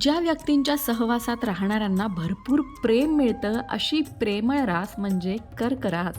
ज्या व्यक्तींच्या सहवासात राहणाऱ्यांना भरपूर प्रेम मिळतं अशी प्रेमळ रास म्हणजे कर्करास.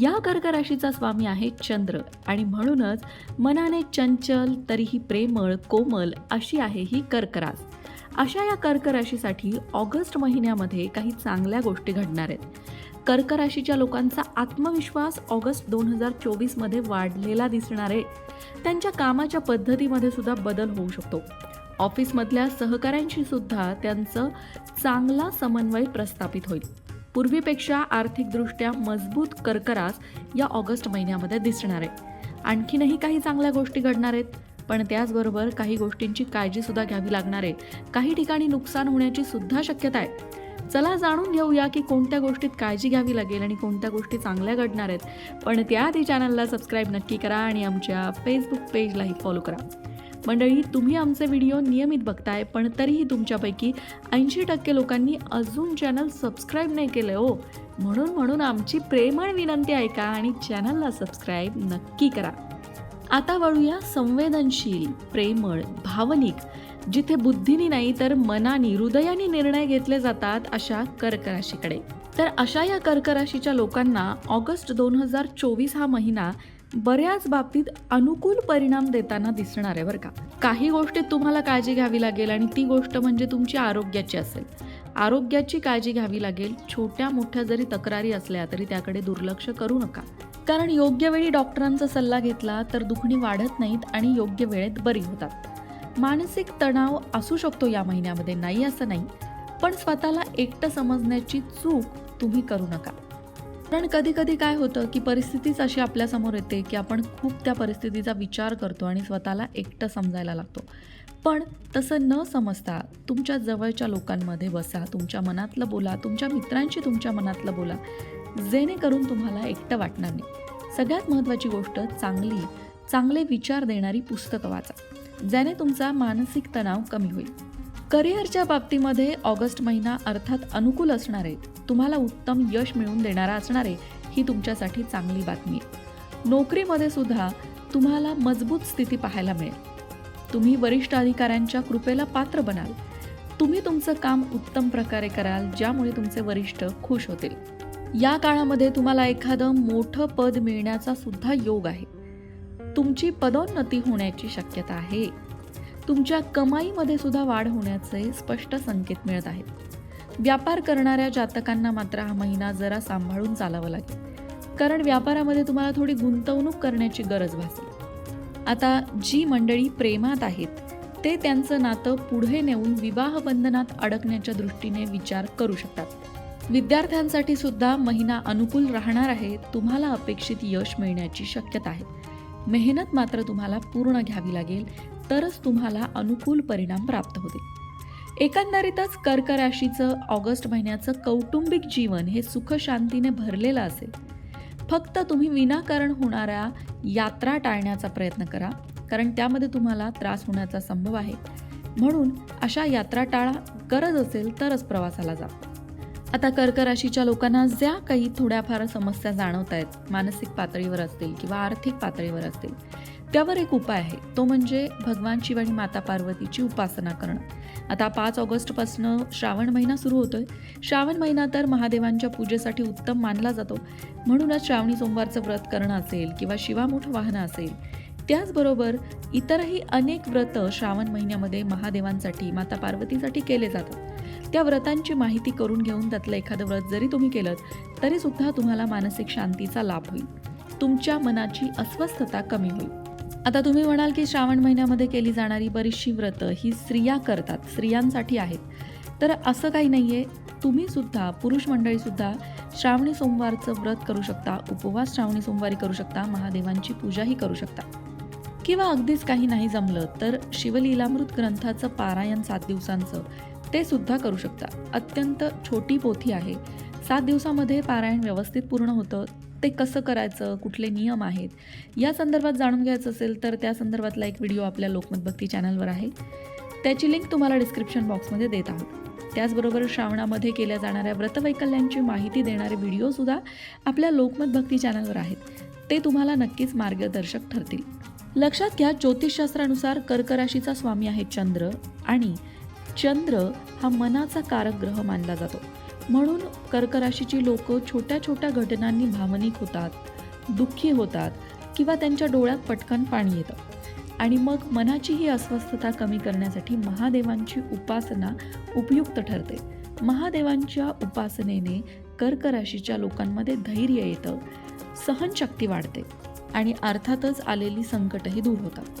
या कर्क राशीचा स्वामी आहे चंद्र आणि म्हणूनच मनाने चंचल तरीही प्रेमळ कोमल अशी आहे ही कर्करास. अशा या कर्क राशीसाठी ऑगस्ट महिन्यामध्ये काही चांगल्या गोष्टी घडणार आहेत. कर्क राशीच्या लोकांचा आत्मविश्वास ऑगस्ट दोन हजार चोवीसमध्ये वाढलेला दिसणार आहे. त्यांच्या कामाच्या पद्धतीमध्ये सुद्धा बदल होऊ शकतो. ऑफिसमधल्या सहकाऱ्यांशी सुद्धा त्यांचं चांगला समन्वय प्रस्थापित होईल. पूर्वीपेक्षा आर्थिकदृष्ट्या मजबूत कर्करास या ऑगस्ट महिन्यामध्ये दिसणार आहे. आणखीनही काही चांगल्या गोष्टी घडणार आहेत पण त्याचबरोबर काही गोष्टींची काळजीसुद्धा घ्यावी लागणार आहे. काही ठिकाणी नुकसान होण्याची सुद्धा शक्यता आहे. चला जाणून घेऊया की कोणत्या गोष्टीत काळजी घ्यावी लागेल आणि कोणत्या गोष्टी चांगल्या घडणार आहेत. पण त्याआधी चॅनलला सबस्क्राईब नक्की करा आणि आमच्या फेसबुक पेजलाही फॉलो करा. मंडळी तुम्ही आमचे व्हिडिओ नियमित बघताय पण तरीही तुमच्यापैकी ऐंशी टक्के लोकांनी अजून चॅनल सबस्क्राईब नाही केलं हो. म्हणून म्हणून आमची प्रेमळ विनंती ऐका आणि चॅनलला सबस्क्राईब नक्की करा. आता वळूया संवेदनशील प्रेमळ भावनिक जिथे बुद्धीनी नाही तर मनानी हृदयाने निर्णय घेतले जातात अशा कर्कराशीकडे. तर अशा या कर्कराशीच्या लोकांना ऑगस्ट दोन हजार चोवीस हा महिना बऱ्याच बाबतीत अनुकूल परिणाम देताना दिसणार आहे बरं का. काही गोष्टीत तुम्हाला काळजी घ्यावी लागेल आणि ती गोष्ट म्हणजे तुमची आरोग्याची असेल. आरोग्याची काळजी घ्यावी लागेल. छोट्या मोठ्या जरी तक्रारी असल्या तरी त्याकडे दुर्लक्ष करू नका. कारण योग्य वेळी डॉक्टरांचा सल्ला घेतला तर दुखणी वाढत नाहीत आणि योग्य वेळेत बरी होतात. मानसिक तणाव असू शकतो या महिन्यामध्ये नाही असं नाही. पण स्वतःला एकटं समजण्याची चूक तुम्ही करू नका. कारण कधी कधी काय होतं की परिस्थितीच अशी आपल्यासमोर येते की आपण खूप त्या परिस्थितीचा विचार करतो आणि स्वतःला एकटं समजायला लागतो. पण तसं न समजता तुमच्या जवळच्या लोकांमध्ये बसा तुमच्या मनातलं बोला तुमच्या मित्रांशी तुमच्या मनातलं बोला. जेणेकरून तुम्हाला एकटं वाटणार नाही. सगळ्यात महत्त्वाची गोष्ट चांगली चांगले विचार देणारी पुस्तकं वाचा. ज्याने तुमचा मानसिक तणाव कमी होईल. करिअरच्या बाबतीमध्ये ऑगस्ट महिना अर्थात अनुकूल असणार आहे तुम्हाला उत्तम यश मिळवून देणारा असणार आहे ही तुमच्यासाठी चांगली बातमी आहे. नोकरीमध्ये सुद्धा तुम्हाला मजबूत स्थिती पाहायला मिळेल. तुम्ही वरिष्ठ अधिकाऱ्यांच्या कृपेला पात्र बनाल. तुम्ही तुमचं काम उत्तम प्रकारे कराल ज्यामुळे तुमचे वरिष्ठ खुश होतील. या काळामध्ये तुम्हाला एखादं मोठं पद मिळण्याचा सुद्धा योग आहे. तुमची पदोन्नती होण्याची शक्यता आहे. तुमच्या कमाईमध्ये सुद्धा वाढ होण्याचे स्पष्ट संकेत मिळत आहेत. व्यापार करणाऱ्या जातकांना मात्र हा महिना जरा सांभाळून चालावं लागेल. कारण व्यापारामध्ये तुम्हाला थोडी गुंतवणूक करण्याची गरज भासेल आता जी मंडळी प्रेमात आहेत ते त्यांचं नातं पुढे नेऊन विवाह बंधनात अडकण्याच्या दृष्टीने विचार करू शकतात. विद्यार्थ्यांसाठी सुद्धा महिना अनुकूल राहणार आहे तुम्हाला अपेक्षित यश मिळण्याची शक्यता आहे. मेहनत मात्र तुम्हाला पूर्ण घ्यावी लागेल तरच तुम्हाला अनुकूल परिणाम प्राप्त होतील. एकंदरीतच कर्क राशीचं ऑगस्ट महिन्याचं कौटुंबिक जीवन हे सुख शांतीने भरलेलं असेल. फक्त तुम्ही विनाकारण होणाऱ्या यात्रा टाळण्याचा प्रयत्न करा कारण त्यामध्ये तुम्हाला त्रास होण्याचा संभव आहे. म्हणून अशा यात्रा टाळा गरज असेल तरच प्रवासाला जा. आता कर्क राशीच्या लोकांना ज्या काही थोड्याफार समस्या जाणवत आहेत मानसिक पातळीवर असतील किंवा आर्थिक पातळीवर असतील त्यावर एक उपाय आहे. तो म्हणजे भगवान शिव आणि माता पार्वतीची उपासना करणं. आता पाच ऑगस्टपासनं श्रावण महिना सुरू होतोय. श्रावण महिना तर महादेवांच्या पूजेसाठी उत्तम मानला जातो. म्हणूनच श्रावणी सोमवारचं व्रत करणं असेल किंवा शिवामुठ वाहनं असेल त्याचबरोबर इतरही अनेक व्रत श्रावण महिन्यामध्ये महादेवांसाठी माता पार्वतीसाठी केले जातात. त्या व्रतांची माहिती करून घेऊन त्यातलं एखादं व्रत जरी तुम्ही केलं तरी सुद्धा तुम्हाला मानसिक शांतीचा लाभ होईल. तुमच्या मनाची अस्वस्थता कमी होईल. आता तुम्ही म्हणाल की श्रावण महिन्यामध्ये केली जाणारी बरीचशी व्रतं ही स्त्रिया करतात स्त्रियांसाठी आहेत. तर असं काही नाही आहे तुम्ही सुद्धा पुरुष मंडळी सुद्धा श्रावणी सोमवारचं व्रत करू शकता उपवास श्रावणी सोमवारी करू शकता महादेवांची पूजाही करू शकता. किंवा अगदीच काही नाही जमलं तर शिवलीलामृत ग्रंथाचं पारायण सात दिवसांचं ते सुद्धा करू शकता अत्यंत छोटी पोथी आहे. सात दिवसामध्ये पारायण व्यवस्थित पूर्ण होतं. ते कसं करायचं? कुठले नियम आहेत? या संदर्भात जाणून घ्यायचं असेल तर त्या संदर्भातला एक व्हिडिओ आपल्या लोकमत भक्ती चॅनलवर आहे. त्याची लिंक तुम्हाला डिस्क्रिप्शन बॉक्समध्ये देत आहोत. त्याचबरोबर श्रावणामध्ये केल्या जाणाऱ्या व्रतवैकल्यांची माहिती देणारे व्हिडिओसुद्धा आपल्या लोकमत भक्ती चॅनलवर आहेत. ते तुम्हाला नक्कीच मार्गदर्शक ठरतील. लक्षात घ्या ज्योतिषशास्त्रानुसार कर्कराशीचा स्वामी आहे चंद्र आणि चंद्र हा मनाचा कारक ग्रह मानला जातो. म्हणून कर्क राशीची लोक छोट्या छोट्या घटनांनी भावनिक होतात दुःखी होतात किंवा त्यांच्या डोळ्यात पटकन पाणी येतं. आणि मग मनाची ही अस्वस्थता कमी करण्यासाठी महादेवांची उपासना उपयुक्त ठरते. महादेवांच्या उपासनेने कर्क राशीच्या लोकांमध्ये धैर्य येतं सहनशक्ती वाढते आणि अर्थातच आलेली संकटही दूर होतात.